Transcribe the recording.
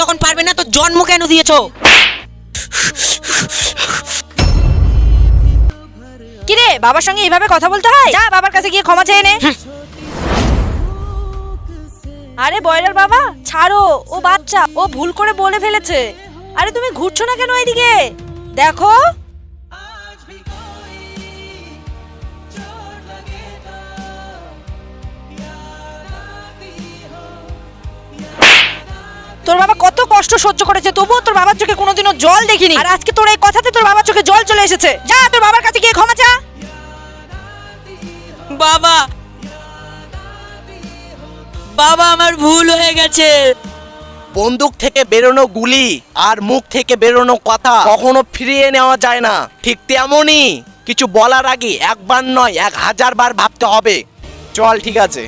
যখন পারবে না তো জন্ম কেন দিয়েছ? কিরে বাবার সঙ্গে এইভাবে কথা বলতে হয়? যা বাবার কাছে গিয়ে ক্ষমা চেয়ে নে। আরে বয়লার বাবা ছাড়ো ও বাচ্চা ও ভুল করে বলে ফেলেছে। আরে তুমি ঘুরছো না কেন এদিকে? দেখো। তোর বাবা কত কষ্ট সহ্য করেছে তবুও তোর বাবার চোখে কোনোদিনও জল দেখিনি। আর আজকে তোর এই কথাতে তোর বাবার চোখে জল চলে এসেছে। যা তোর বাবার কাছে গিয়ে ক্ষমা চা। বাবা বাবা আমার ভুল হয়ে গেছে। বন্দুক থেকে বেরোনো গুলি আর মুখ থেকে বেরোনো কথা কখনো ফিরিয়ে নেওয়া যায় না। ঠিক তেমনই কিছু বলার আগে একবার নয় এক হাজার বার ভাবতে হবে। চল ঠিক আছে।